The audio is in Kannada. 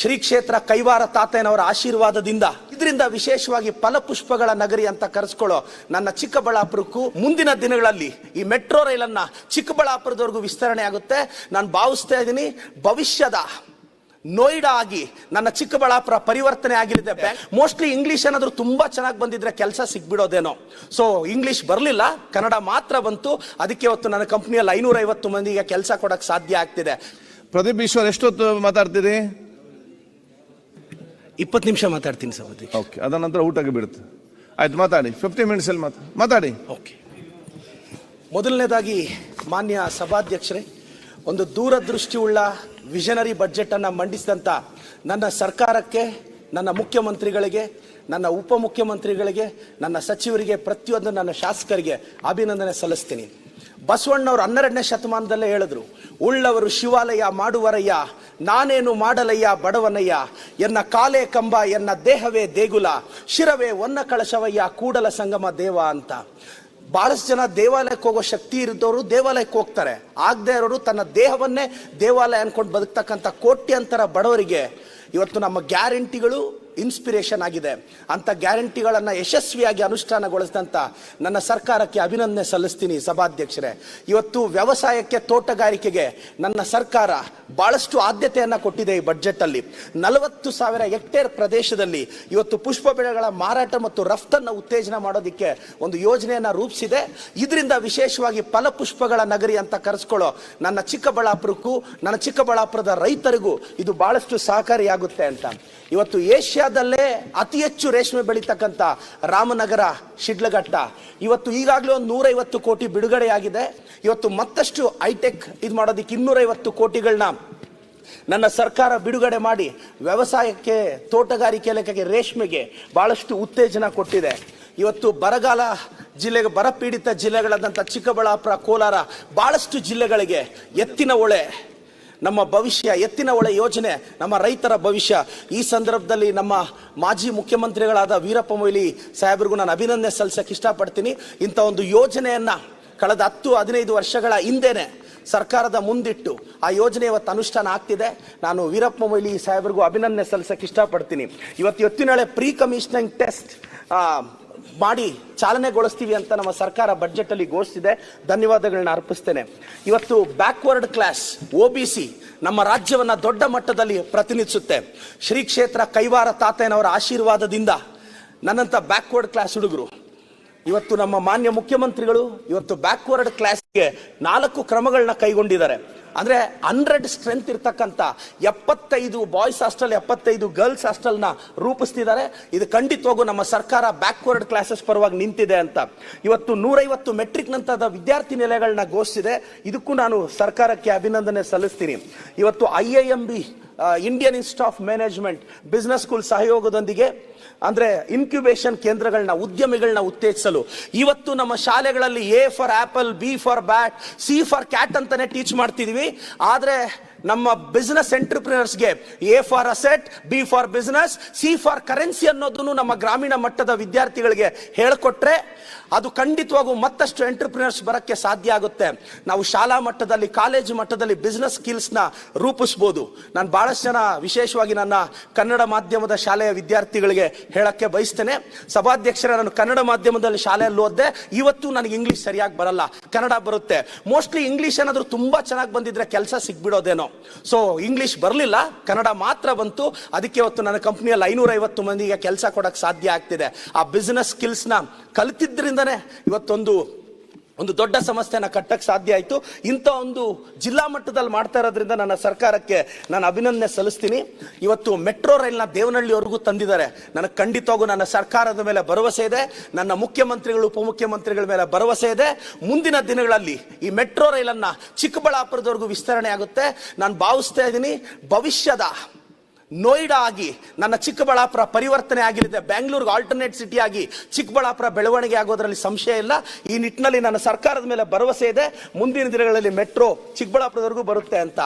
ಶ್ರೀ ಕ್ಷೇತ್ರ ಕೈವಾರ ತಾತಯ್ಯನವರ ಆಶೀರ್ವಾದದಿಂದ ಇದರಿಂದ ವಿಶೇಷವಾಗಿ ಫಲಪುಷ್ಪಗಳ ನಗರಿ ಅಂತ ಕರೆಸ್ಕೊಳ್ಳೋ ನನ್ನ ಚಿಕ್ಕಬಳ್ಳಾಪುರಕ್ಕೂ ಮುಂದಿನ ದಿನಗಳಲ್ಲಿ ಈ ಮೆಟ್ರೋ ರೈಲನ್ನು ಚಿಕ್ಕಬಳ್ಳಾಪುರದವರೆಗೂ ವಿಸ್ತರಣೆ ಆಗುತ್ತೆ. ನಾನು ಭಾವಿಸ್ತಾ ಇದ್ದೀನಿ ಭವಿಷ್ಯದ ನೋಯ್ಡಾ ಆಗಿ ನನ್ನ ಚಿಕ್ಕಬಳ್ಳಾಪುರ ಪರಿವರ್ತನೆ ಆಗಿರುತ್ತೆ. ಮೋಸ್ಟ್ಲಿ ಇಂಗ್ಲಿಷ್ ಏನಾದರೂ ತುಂಬ ಚೆನ್ನಾಗಿ ಬಂದಿದ್ರೆ ಕೆಲಸ ಸಿಗ್ಬಿಡೋದೇನೋ. ಸೊ ಇಂಗ್ಲೀಷ್ ಬರಲಿಲ್ಲ. ಕನ್ನಡ ಮಾತ್ರ ಬಂತು. ಅದಕ್ಕೆ ಇವತ್ತು ನನ್ನ ಕಂಪ್ನಿಯಲ್ಲಿ ಐನೂರೈವತ್ತು ಮಂದಿಗೆ ಕೆಲಸ ಕೊಡೋಕ್ಕೆ ಸಾಧ್ಯ ಆಗ್ತಿದೆ. ಪ್ರದೀಪ್ ಈಶ್ವರ್, ಎಷ್ಟೊತ್ತು ಮಾತಾಡ್ತೀರಿ ಇಪ್ಪತ್ತು ನಿಮಿಷ ಮಾತಾಡ್ತೀನಿ ಸಭಾಪತಿ ಓಕೆ ಅದ ನಂತರ ಊಟಕ್ಕೆ ಬಿಡುತ್ತೆ. ಆಯ್ತು ಮಾತಾಡಿ. ಫಿಫ್ಟಿ ಮಿನಿಟ್ಸ್ ಅಲ್ಲಿ ಮಾತಾ ಮಾತಾಡಿ. ಓಕೆ ಮೊದಲನೇದಾಗಿ ಮಾನ್ಯ ಸಭಾಧ್ಯಕ್ಷರೇ ಒಂದು ದೂರದೃಷ್ಟಿಯುಳ್ಳ ವಿಷನರಿ ಬಜೆಟ್ ಮಂಡಿಸಿದಂಥ ಮಂಡಿಸಿದಂತ ನನ್ನ ಸರ್ಕಾರಕ್ಕೆ ನನ್ನ ಮುಖ್ಯಮಂತ್ರಿಗಳಿಗೆ ನನ್ನ ಉಪಮುಖ್ಯಮಂತ್ರಿಗಳಿಗೆ, ನನ್ನ ಸಚಿವರಿಗೆ, ಪ್ರತಿಯೊಂದು ನನ್ನ ಶಾಸಕರಿಗೆ ಅಭಿನಂದನೆ ಸಲ್ಲಿಸ್ತೀನಿ. ಬಸವಣ್ಣವರು ಹನ್ನೆರಡನೇ ಶತಮಾನದಲ್ಲೇ ಹೇಳಿದ್ರು, ಉಳ್ಳವರು ಶಿವಾಲಯ ಮಾಡುವರಯ್ಯ, ನಾನೇನು ಮಾಡಲಯ್ಯ ಬಡವನಯ್ಯ, ಎನ್ನ ಕಾಲೇ ಕಂಬ, ಎನ್ನ ದೇಹವೇ ದೇಗುಲ, ಶಿರವೇ ಒನ್ನ ಕಳಶವಯ್ಯ ಕೂಡಲ ಸಂಗಮ ದೇವ ಅಂತ. ಬಹಳಷ್ಟು ಜನ ದೇವಾಲಯಕ್ಕೆ ಹೋಗೋ ಶಕ್ತಿ ಇರಿದವರು ದೇವಾಲಯಕ್ಕೆ ಹೋಗ್ತಾರೆ. ಆಗದೆ ಇರೋರು ತನ್ನ ದೇಹವನ್ನೇ ದೇವಾಲಯ ಅನ್ಕೊಂಡು ಬದುಕ್ತಕ್ಕಂಥ ಕೋಟ್ಯಂತರ ಬಡವರಿಗೆ, ಇವತ್ತು ನಮ್ಮ ಗ್ಯಾರಂಟಿಗಳು ಇನ್ಸ್ಪಿರೇಷನ್ ಆಗಿದೆ. ಅಂತ ಗ್ಯಾರಂಟಿಗಳನ್ನು ಯಶಸ್ವಿಯಾಗಿ ಅನುಷ್ಠಾನಗೊಳಿಸಿದಂಥ ನನ್ನ ಸರ್ಕಾರಕ್ಕೆ ಅಭಿನಂದನೆ ಸಲ್ಲಿಸ್ತೀನಿ ಸಭಾಧ್ಯಕ್ಷರೇ. ಇವತ್ತು ವ್ಯವಸಾಯಕ್ಕೆ ತೋಟಗಾರಿಕೆಗೆ ನನ್ನ ಸರ್ಕಾರ ಬಹಳಷ್ಟು ಆದ್ಯತೆಯನ್ನು ಕೊಟ್ಟಿದೆ ಈ ಬಡ್ಜೆಟಲ್ಲಿ ನಲವತ್ತು ಸಾವಿರ ಹೆಕ್ಟೇರ್ ಪ್ರದೇಶದಲ್ಲಿ ಇವತ್ತು ಪುಷ್ಪ ಬೆಳೆಗಳ ಮಾರಾಟ ಮತ್ತು ರಫ್ತನ್ನು ಉತ್ತೇಜನ ಮಾಡೋದಕ್ಕೆ ಒಂದು ಯೋಜನೆಯನ್ನು ರೂಪಿಸಿದೆ. ಇದರಿಂದ ವಿಶೇಷವಾಗಿ ಫಲಪುಷ್ಪಗಳ ನಗರಿ ಅಂತ ಕರೆಸ್ಕೊಳ್ಳೋ ನನ್ನ ಚಿಕ್ಕಬಳ್ಳಾಪುರಕ್ಕೂ, ನನ್ನ ಚಿಕ್ಕಬಳ್ಳಾಪುರದ ರೈತರಿಗೂ ಇದು ಬಹಳಷ್ಟು ಸಹಕಾರಿಯಾಗುತ್ತೆ ಅಂತ. ಇವತ್ತು ಏಷ್ಯಾದಲ್ಲೇ ಅತಿ ಹೆಚ್ಚು ರೇಷ್ಮೆ ಬೆಳೀತಕ್ಕಂಥ ರಾಮನಗರ ಶಿಡ್ಲಘಟ್ಟ. ಇವತ್ತು ಈಗಾಗಲೇ ಒಂದು ನೂರೈವತ್ತು ಕೋಟಿ ಬಿಡುಗಡೆಯಾಗಿದೆ. ಇವತ್ತು ಮತ್ತಷ್ಟು ಹೈಟೆಕ್ ಇದು ಮಾಡೋದಕ್ಕೆ ಇನ್ನೂರೈವತ್ತು ಕೋಟಿಗಳನ್ನ ನನ್ನ ಸರ್ಕಾರ ಬಿಡುಗಡೆ ಮಾಡಿ ವ್ಯವಸಾಯಕ್ಕೆ, ತೋಟಗಾರಿಕೆ ಲೆಕ್ಕಕ್ಕೆ ರೇಷ್ಮೆಗೆ ಭಾಳಷ್ಟು ಉತ್ತೇಜನ ಕೊಟ್ಟಿದೆ. ಇವತ್ತು ಬರಗಾಲ ಜಿಲ್ಲೆಗೆ ಬರಪೀಡಿತ ಜಿಲ್ಲೆಗಳಾದಂಥ ಚಿಕ್ಕಬಳ್ಳಾಪುರ, ಕೋಲಾರ ಭಾಳಷ್ಟು ಜಿಲ್ಲೆಗಳಿಗೆ ಎತ್ತಿನ ಹೊಳೆ ನಮ್ಮ ಭವಿಷ್ಯ, ಎತ್ತಿನ ಒಳ ಯೋಜನೆ, ನಮ್ಮ ರೈತರ ಭವಿಷ್ಯ. ಈ ಸಂದರ್ಭದಲ್ಲಿ ನಮ್ಮ ಮಾಜಿ ಮುಖ್ಯಮಂತ್ರಿಗಳಾದ ವೀರಪ್ಪ ಮೊಯ್ಲಿ ಸಾಹೇಬ್ರಿಗೂ ನಾನು ಅಭಿನಂದನೆ ಸಲ್ಲಿಸಕ್ಕೆ ಇಷ್ಟಪಡ್ತೀನಿ. ಇಂಥ ಒಂದು ಯೋಜನೆಯನ್ನು ಕಳೆದ ಹತ್ತು, ಹದಿನೈದು ವರ್ಷಗಳ ಹಿಂದೆನೆ ಸರ್ಕಾರದ ಮುಂದಿಟ್ಟು ಆ ಯೋಜನೆ ಇವತ್ತು ಅನುಷ್ಠಾನ ಆಗ್ತಿದೆ. ನಾನು ವೀರಪ್ಪ ಮೊಯ್ಲಿ ಸಾಹೇಬ್ರಿಗೂ ಅಭಿನಂದನೆ ಸಲ್ಲಿಸಕ್ಕೆ ಇಷ್ಟಪಡ್ತೀನಿ. ಇವತ್ತು ಎತ್ತಿನೊಳೆ ಪ್ರೀ ಕಮಿಷನಿಂಗ್ ಟೆಸ್ಟ್ ಮಾಡಿ ಚಾಲನೆಗೊಳಿಸ್ತೀವಿ ಅಂತ ನಮ್ಮ ಸರ್ಕಾರ ಬಜೆಟ್ ಅಲ್ಲಿ ಘೋಷಿಸಿದೆ. ಧನ್ಯವಾದಗಳನ್ನ ಅರ್ಪಿಸ್ತೇನೆ. ಇವತ್ತು backward class O B C ನಮ್ಮ ರಾಜ್ಯವನ್ನ ದೊಡ್ಡ ಮಟ್ಟದಲ್ಲಿ ಪ್ರತಿನಿಧಿಸುತ್ತೆ. ಶ್ರೀ ಕ್ಷೇತ್ರ ಕೈವಾರ ತಾತಯ್ಯನವರ ಆಶೀರ್ವಾದದಿಂದ ನನ್ನಂತ ಬ್ಯಾಕ್ವರ್ಡ್ ಕ್ಲಾಸ್ ಹುಡುಗರು, ಇವತ್ತು ನಮ್ಮ ಮಾನ್ಯ ಮುಖ್ಯಮಂತ್ರಿಗಳು, ಇವತ್ತು ಬ್ಯಾಕ್ವರ್ಡ್ ಕ್ಲಾಸ್ಗೆ ನಾಲ್ಕು ಕ್ರಮಗಳನ್ನ ಕೈಗೊಂಡಿದ್ದಾರೆ. ಅಂದ್ರೆ ಹಂಡ್ರೆಡ್ ಸ್ಟ್ರೆಂತ್ ಇರ್ತಕ್ಕಂಥ ಎಪ್ಪತ್ತೈದು ಬಾಯ್ಸ್ ಹಾಸ್ಟೆಲ್, ಎಪ್ಪತ್ತೈದು ಗರ್ಲ್ಸ್ ಹಾಸ್ಟೆಲ್ನ ರೂಪಿಸ್ತಿದ್ದಾರೆ. ಇದು ಖಂಡಿತವಾಗೂ ನಮ್ಮ ಸರ್ಕಾರ ಬ್ಯಾಕ್ವರ್ಡ್ ಕ್ಲಾಸಸ್ ಪರವಾಗಿ ನಿಂತಿದೆ ಅಂತ. ಇವತ್ತು ನೂರೈವತ್ತು ಮೆಟ್ರಿಕ್ ನಂತರದ ವಿದ್ಯಾರ್ಥಿ ನಿಲಯಗಳನ್ನ ಘೋಷಿಸಿದೆ. ಇದಕ್ಕೂ ನಾನು ಸರ್ಕಾರಕ್ಕೆ ಅಭಿನಂದನೆ ಸಲ್ಲಿಸ್ತೀನಿ. ಇವತ್ತು I I M B Indian Institute of Management business school ಸಹಯೋಗದೊಂದಿಗೆ, ಅಂದರೆ ಇನ್ಕ್ಯುಬೇಷನ್ ಕೇಂದ್ರಗಳನ್ನ ಉದ್ಯಮಿಗಳನ್ನ ಉತ್ತೇಜಿಸಲು. ಇವತ್ತು ನಮ್ಮ ಶಾಲೆಗಳಲ್ಲಿ A for apple B for bat C for cat ಅಂತಾನೆ ಟೀಚ್ ಮಾಡ್ತಿದೀವಿ. ಆದ್ರೆ ನಮ್ಮ business ಎಂಟರ್ಪ್ರಿನರ್ಸ್ಗೆ A for asset B for business C for currency ಅನ್ನೋದನ್ನು ನಮ್ಮ ಗ್ರಾಮೀಣ ಮಟ್ಟದ ವಿದ್ಯಾರ್ಥಿಗಳಿಗೆ ಹೇಳಿಕೊಟ್ರೆ ಅದು ಖಂಡಿತವಾಗೂ ಮತ್ತಷ್ಟು ಎಂಟರ್ಪ್ರಿನರ್ಸ್ ಬರೋಕ್ಕೆ ಸಾಧ್ಯ ಆಗುತ್ತೆ. ನಾವು ಶಾಲಾ ಮಟ್ಟದಲ್ಲಿ ಕಾಲೇಜು ಮಟ್ಟದಲ್ಲಿ ಬಿಸ್ನೆಸ್ ಸ್ಕಿಲ್ಸ್ನ ರೂಪಿಸ್ಬೋದು. ನಾನು ಭಾಳಷ್ಟು ಜನ ವಿಶೇಷವಾಗಿ ನನ್ನ ಕನ್ನಡ ಮಾಧ್ಯಮದ ಶಾಲೆಯ ವಿದ್ಯಾರ್ಥಿಗಳಿಗೆ ಹೇಳಕ್ಕೆ ಬಯಸ್ತೇನೆ. ಸಭಾಧ್ಯಕ್ಷರ, ನಾನು ಕನ್ನಡ ಮಾಧ್ಯಮದಲ್ಲಿ ಶಾಲೆಯಲ್ಲಿ ಓದಿದೆ. ಇವತ್ತು ನನಗೆ ಇಂಗ್ಲೀಷ್ ಸರಿಯಾಗಿ ಬರಲ್ಲ. ಕನ್ನಡ ಬರುತ್ತೆ. ಮೋಸ್ಟ್ಲಿ ಇಂಗ್ಲಿಷ್ ಏನಾದರೂ ತುಂಬ ಚೆನ್ನಾಗಿ ಬಂದಿದ್ರೆ ಕೆಲಸ ಸಿಗ್ಬಿಡೋದೇನೋ. ಸೊ ಇಂಗ್ಲಿಷ್ ಬರಲಿಲ್ಲ, ಕನ್ನಡ ಮಾತ್ರ ಬಂತು. ಅದಕ್ಕೆ ಇವತ್ತು ನನ್ನ ಕಂಪ್ನಿಯಲ್ಲಿ ಐನೂರ ಐವತ್ತು ಮಂದಿಗೆ ಕೆಲಸ ಕೊಡಕ್ಕೆ ಸಾಧ್ಯ ಆಗ್ತಿದೆ. ಆ ಬಿಸ್ನೆಸ್ ಸ್ಕಿಲ್ಸ್ನ ಕಲಿತಿದ್ದರಿಂದನೇ ಇವತ್ತೊಂದು ಒಂದು ದೊಡ್ಡ ಸಮಸ್ಯೆನ ಕಟ್ಟಕ್ಕೆ ಸಾಧ್ಯ ಆಯಿತು. ಇಂಥ ಒಂದು ಜಿಲ್ಲಾ ಮಟ್ಟದಲ್ಲಿ ಮಾಡ್ತಾ ಇರೋದ್ರಿಂದ ನನ್ನ ಸರ್ಕಾರಕ್ಕೆ ನಾನು ಅಭಿನಂದನೆ ಸಲ್ಲಿಸ್ತೀನಿ. ಇವತ್ತು ಮೆಟ್ರೋ ರೈಲ್ನ ದೇವನಹಳ್ಳಿವರೆಗೂ ತಂದಿದ್ದಾರೆ. ನನಗೆ ಖಂಡಿತವಾಗೂ ನನ್ನ ಸರ್ಕಾರದ ಮೇಲೆ ಭರವಸೆ ಇದೆ. ನನ್ನ ಮುಖ್ಯಮಂತ್ರಿಗಳು, ಉಪಮುಖ್ಯಮಂತ್ರಿಗಳ ಮೇಲೆ ಭರವಸೆ ಇದೆ. ಮುಂದಿನ ದಿನಗಳಲ್ಲಿ ಈ ಮೆಟ್ರೋ ರೈಲನ್ನು ಚಿಕ್ಕಬಳ್ಳಾಪುರದವರೆಗೂ ವಿಸ್ತರಣೆ ಆಗುತ್ತೆ. ನಾನು ಭಾವಿಸ್ತಾ ಇದ್ದೀನಿ, ಭವಿಷ್ಯದ ನೋಯ್ಡಾ ಆಗಿ ನನ್ನ ಚಿಕ್ಕಬಳ್ಳಾಪುರ ಪರಿವರ್ತನೆ ಆಗಿರುತ್ತೆ ಬೆಂಗಳೂರಿಗೆ ಆಲ್ಟರ್ನೇಟ್ ಸಿಟಿ ಆಗಿ ಚಿಕ್ಕಬಳ್ಳಾಪುರ ಬೆಳವಣಿಗೆ ಆಗೋದರಲ್ಲಿ ಸಂಶಯ ಇಲ್ಲ. ಈ ನಿಟ್ಟಿನಲ್ಲಿ ನನ್ನ ಸರ್ಕಾರದ ಮೇಲೆ ಭರವಸೆ ಇದೆ. ಮುಂದಿನ ದಿನಗಳಲ್ಲಿ ಮೆಟ್ರೋ ಚಿಕ್ಕಬಳ್ಳಾಪುರದವರೆಗೂ ಬರುತ್ತೆ ಅಂತ.